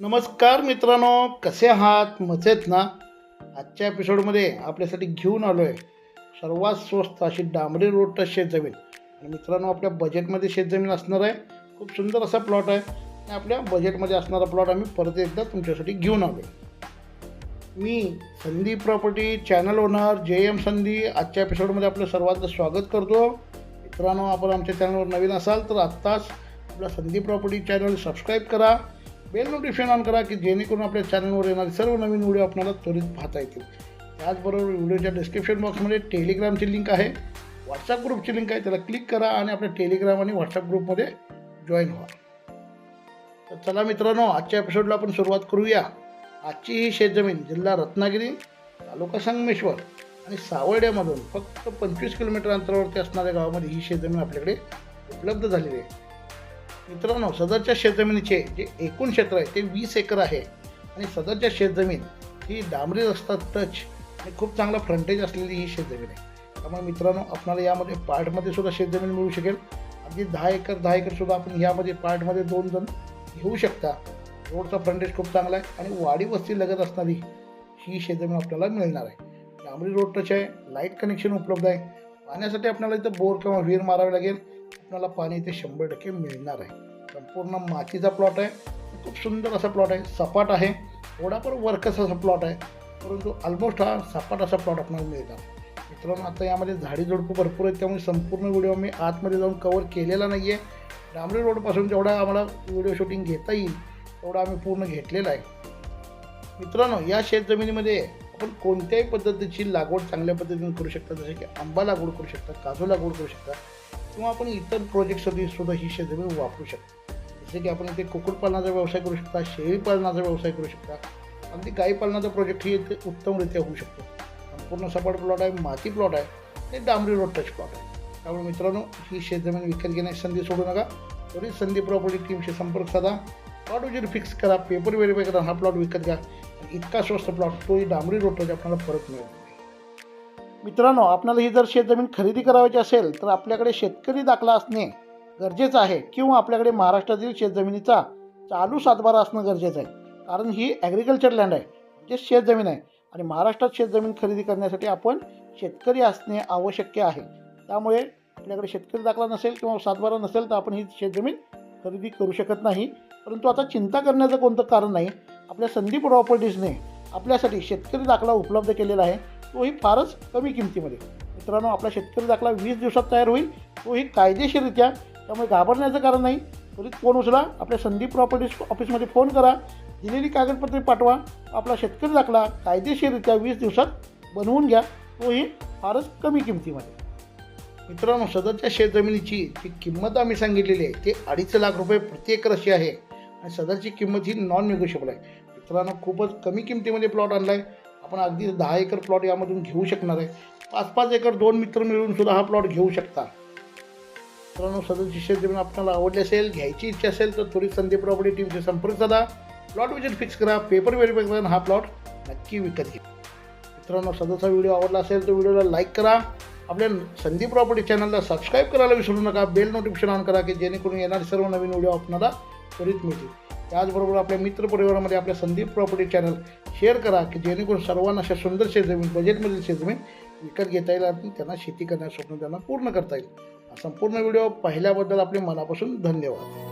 नमस्कार मित्रांनो कसे आहात? मजेत ना? आजच्या एपिसोडमध्ये आपल्यासाठी घेऊन आलो आहे सर्वात स्वस्त अशी डांबरी रोड शेतजमीन. आणि मित्रांनो आपल्या बजेटमध्ये शेतजमीन असणार आहे. खूप सुंदर असा प्लॉट आहे. आणि आपल्या बजेटमध्ये असणारा प्लॉट आम्ही परत एकदा तुमच्यासाठी घेऊन आलो आहे मी Sandhi property channel owner J M Sandhi आजच्या एपिसोडमध्ये आपलं सर्वांचं स्वागत करतो. मित्रांनो आपण आमच्या चॅनलवर नवीन असाल तर आत्ताच आपला संधी प्रॉपर्टी चॅनल सबस्क्राईब करा. बेल नोटिफिकेशन ऑन करा की जेणेकरून आपल्या चॅनलवर येणारे सर्व नवीन व्हिडिओ आपल्याला त्वरित पाहता येतील. त्याचबरोबर व्हिडिओच्या डिस्क्रिप्शन बॉक्समध्ये टेलिग्रामची लिंक आहे. व्हॉट्सअप ग्रुपची लिंक आहे. त्याला क्लिक करा आणि आपल्या टेलिग्राम आणि व्हॉट्सअप ग्रुपमध्ये जॉईन व्हा. तर चला मित्रांनो आजच्या एपिसोडला आपण सुरुवात करूया. आजची ही शेतजमीन जिल्हा रत्नागिरी तालुका संगमेश्वर आणि सावर्ड्यामधून फक्त पंचवीस किलोमीटर अंतरावरती असणाऱ्या गावामध्ये ही शेतजमीन आपल्याकडे उपलब्ध झालेली आहे. मित्रांनो सदरच्या शेतजमिनीचे जे एकूण क्षेत्र आहे ते वीस एकर आहे. आणि सदरच्या शेतजमीन ही डांबरी रस्ता टच आणि खूप चांगला फ्रंटेज असलेली ही शेतजमीन आहे. त्यामुळे मित्रांनो आपल्याला यामध्ये पार्टमध्ये सुद्धा शेतजमीन मिळू शकेल. अगदी दहा एकर दहा एकर सुद्धा आपण यामध्ये पार्टमध्ये दोन जण घेऊ शकता. रोडचा फ्रंटेज खूप चांगला आहे आणि वाडी वस्ती लगत असणारी ही शेतजमीन आपल्याला मिळणार आहे. डांबरी रोड टच आहे लाइट कनेक्शन उपलब्ध आहे. पाण्यासाठी आपल्याला इथं बोर किंवा विहीर मारावी लागेल. आपल्याला पाणी इथे शंभर टक्के मिळणार आहे. संपूर्ण मातीचा प्लॉट आहे. खूप सुंदर असा प्लॉट आहे. सपाट आहे. थोडाफार वर्कस असा प्लॉट आहे. परंतु ऑलमोस्ट हा सपाट असा प्लॉट आपल्याला मिळणार. मित्रांनो आता यामध्ये झाडी झुडपं भरपूर आहेत. त्यामुळे संपूर्ण व्हिडिओ मी आतमध्ये जाऊन कवर केलेला नाही आहे डांबरी रोडपासून जेवढा आम्हाला व्हिडिओ शूटिंग घेता येईल तेवढा आम्ही पूर्ण घेतलेला आहे. मित्रांनो या शेतजमिनीमध्ये आपण कोणत्याही पद्धतीची लागवड चांगल्या पद्धतीने करू शकता जसे की आंबा लागवड करू शकता काजू लागवड करू शकता किंवा आपण इतर प्रोजेक्टसाठी सुद्धा ही शेतजमीन वापरू शकतो. जसे की आपण इथे कुक्कुटपालनाचा व्यवसाय करू शकता शेळीपालनाचा व्यवसाय करू शकता अगदी गाई पालनाचा प्रोजेक्ट ही इथे उत्तमरित्या होऊ शकतो. संपूर्ण सपाट प्लॉट आहे माती प्लॉट आहे आणि डांबरी रोड टच प्लॉट आहे. त्यामुळे मित्रांनो ही शेतजमीन विकत घेण्याची संधी सोडू नका. तरी संधी प्रॉपर्टी टीमशी संपर्क साधा. प्लॉट वगैरे फिक्स करा पेपर व्हेरीफाय करा हा प्लॉट विकत घ्या. इतका स्वस्त प्लॉट तोही डांबरी रोड आपल्याला फरक मिळेल मित्रांनो आपल्याला ही जर शेतजमीन खरेदी करायची असेल तर आपल्याकडे शेतकरी दाखला असणे गरजेचं आहे किंवा आपल्याकडे महाराष्ट्रातील शेतजमिनीचा चालू सातबारा असणं गरजेचं आहे. कारण ही ॲग्रिकल्चर लँड आहे म्हणजे शेतजमीन आहे. आणि महाराष्ट्रात शेतजमीन खरेदी करण्यासाठी आपण शेतकरी असणे आवश्यक आहे. त्यामुळे आपल्याकडे शेतकरी दाखला नसेल किंवा सातबारा नसेल तर आपण ही शेतजमीन खरेदी करू शकत नाही. परंतु आता चिंता करण्याचं कोणतं कारण नाही. आपल्या संदीप प्रॉपर्टीजने आपल्यासाठी शेतकरी दाखला उपलब्ध केलेला आहे. तोही फारच कमी किमतीमध्ये. मित्रांनो आपला शेतकरी दाखला वीस दिवसात तयार होईल. तोही कायदेशीररित्या. त्यामुळे घाबरण्याचं कारण नाही. त्वरित फोन उचला. आपल्या संदीप प्रॉपर्टीज ऑफिसमध्ये फोन करा. दिलेली कागदपत्रे पाठवा. आपला शेतकरी दाखला कायदेशीररित्या वीस दिवसात बनवून घ्या. तोही फारच कमी किमतीमध्ये. मित्रांनो सदरच्या शेतजमिनीची जी किंमत आम्ही सांगितलेली आहे ती अडीच लाख रुपये प्रति एकर अशी आहे. आणि सदरची किंमत ही नॉन निगोशिएबल आहे. मित्रांनो खूपच कमी किमतीमध्ये प्लॉट आणला आहे आपण अगदी दहा एकर प्लॉट यामधून घेऊ शकणार आहे. पाच पाच एकर दोन मित्र मिळून सुद्धा हा प्लॉट घेऊ शकता. मित्रांनो सदरची शेतजमीन आपल्याला आवडली असेल घ्यायची इच्छा असेल तर त्वरित संधी प्रॉपर्टी टीमशी संपर्क साधा. प्लॉट विजिट फिक्स करा पेपर व्हेरीफाय करा हा प्लॉट नक्की विकत घ्या. मित्रांनो सदरचा व्हिडिओ आवडला असेल तर व्हिडिओला लाईक करा. आपल्या संधी प्रॉपर्टी चॅनलला सबस्क्राईब करायला विसरू नका. बेल नोटिफिकेशन ऑन करा की जेणेकरून येणारे सर्व नवीन व्हिडिओ आपल्याला त्वरित मिळतील त्याचबरोबर आपल्या मित्रपरिवारामध्ये आपल्या संदीप प्रॉपर्टी चॅनल शेअर करा की जेणेकरून सर्वांना अशा सुंदर शेतजमीन बजेटमधील शेतजमीन विकत घेता येईल आणि त्यांना शेती करण्याचं स्वप्न त्यांना पूर्ण करता येईल. हा संपूर्ण व्हिडिओ पाहिल्याबद्दल आपले मनापासून धन्यवाद.